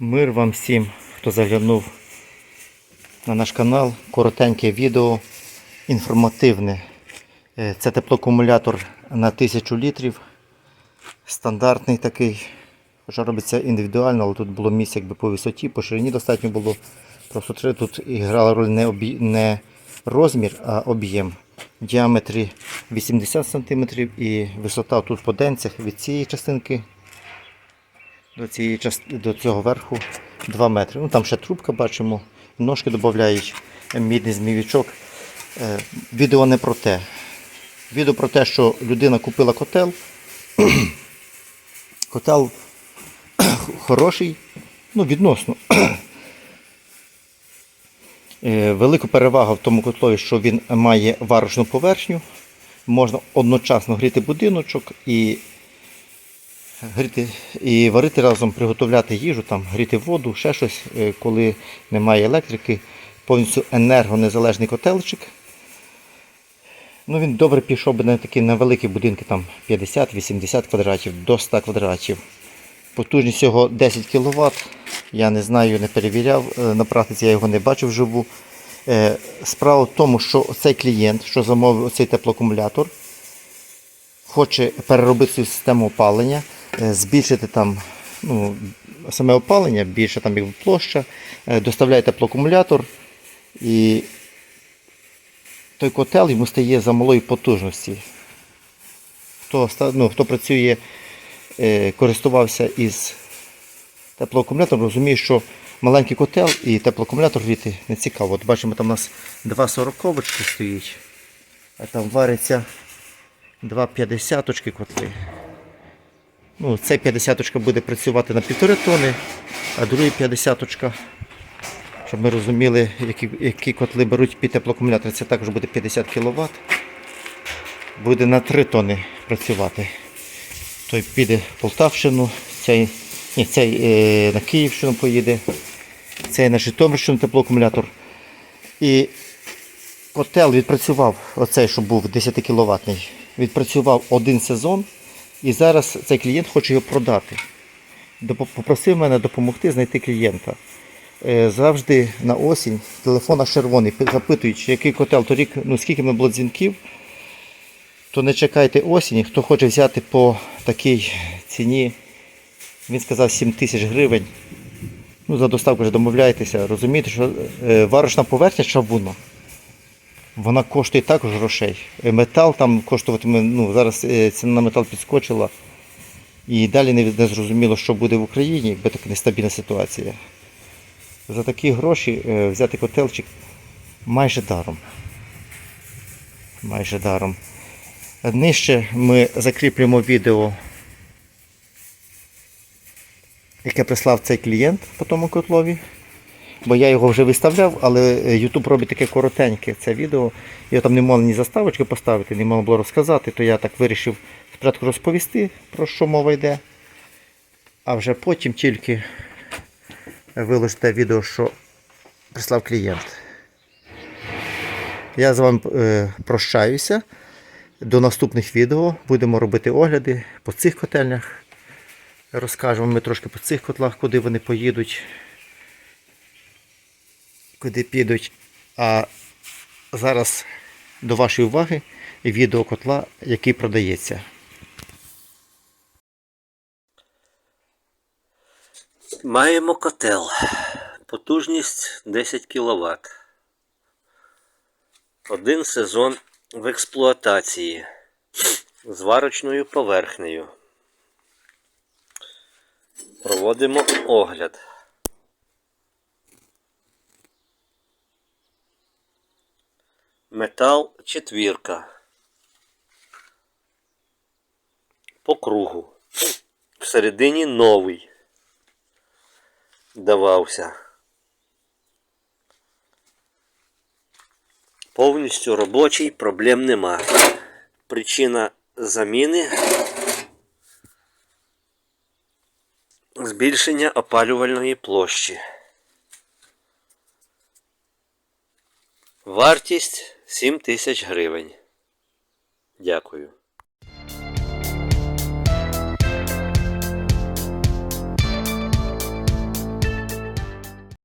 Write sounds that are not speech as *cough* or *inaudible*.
Мир вам всім, хто заглянув на наш канал. Коротеньке відео, інформативне. Е, Це теплоакумулятор на 1000 літрів. Стандартний такий. Хоча робиться індивідуально, але тут було місце якби по висоті, по ширині достатньо було. Просто тут грала роль не, об'є- не розмір, а об'єм. Діаметрі 80 см і висота тут по денцях від цієї частинки до, цієї, до цього верху 2 метри. Ну, там ще трубка бачимо, ножки додають, мідний змійовичок. Е, Відео не про те. Відео про те, що людина купила котел. *clears throat* Котел *clears throat* хороший, ну, відносно. *clears throat* Е, Велика перевага в тому котлові, що він має варочну поверхню. Можна одночасно гріти будиночок і гріти і варити разом, приготовляти їжу, там, гріти воду, ще щось, е, коли немає електрики, повністю енергонезалежний котелчик. Ну, він добре пішов би на такі невеликі будинки, там 50-80 квадратів до 100 квадратів. Потужність його 10 кВт. Я не знаю, не перевіряв. е, На практиці я його не бачив вживу. Е, Справа в тому, що цей клієнт, що замовив цей теплоакумулятор, хоче переробити свою систему опалення, збільшити там ну, саме опалення, більше там якби площа, е, доставляє теплоакумулятор і той котел йому стає за малої потужності. Хто, ну, хто працює, е, користувався із теплоакумулятором, розуміє, що маленький котел і теплоакумулятор гріти не цікаво. От бачимо, там у нас два сороковочки стоїть, а там вариться два 50 котли. Ну, цей 50 буде працювати на півтори тони, а другий 50 щоб ми розуміли, які, які котли беруть під теплоакумулятор. Це також буде 50 кВт. Буде на 3 тони працювати. Той піде в Полтавщину, цей, ні, цей е, на Київщину поїде, цей на Житомирщину теплоакумулятор. І котел відпрацював, оцей, що був 10 кВт, відпрацював один сезон. І зараз цей клієнт хоче його продати. Попросив мене допомогти знайти клієнта. Е, Завжди на осінь телефон аж червоний, пи- запитують, чи який котел торік, ну скільки ми було дзвінків, то не чекайте осені. Хто хоче взяти по такій ціні, він сказав 7 тисяч гривень. Ну, за доставку вже домовляєтеся. Розумієте, що е, варочна поверхня чавунна. Вона коштує також грошей. Е, Метал там коштуватиме, ну зараз е, ціна на метал підскочила. І далі не, зрозуміло, що буде в Україні, бо така нестабільна ситуація. За такі гроші е, взяти котелчик майже даром. Майже даром. Нижче ми закріплюємо відео, яке прислав цей клієнт по тому котлові. Бо я його вже виставляв, але е, YouTube робить таке коротеньке це відео. Я там не мав ні заставочки поставити, не можна було розказати, то я так вирішив спочатку розповісти, про що мова йде. А вже потім тільки виложити відео, що прислав клієнт. Я з вами е, прощаюся. До наступних відео будемо робити огляди по цих котельнях. Розкажемо ми трошки по цих котлах, куди вони поїдуть куди підуть. А зараз до вашої уваги відео котла, який продається. Маємо котел. Потужність 10 кВт. Один сезон в експлуатації з варочною поверхнею. Проводимо огляд. Метал четвірка. По кругу. Всередині новий давався. Повністю робочий, проблем нема. Причина заміни збільшення опалювальної площі. Вартість 7 тисяч гривень. Дякую.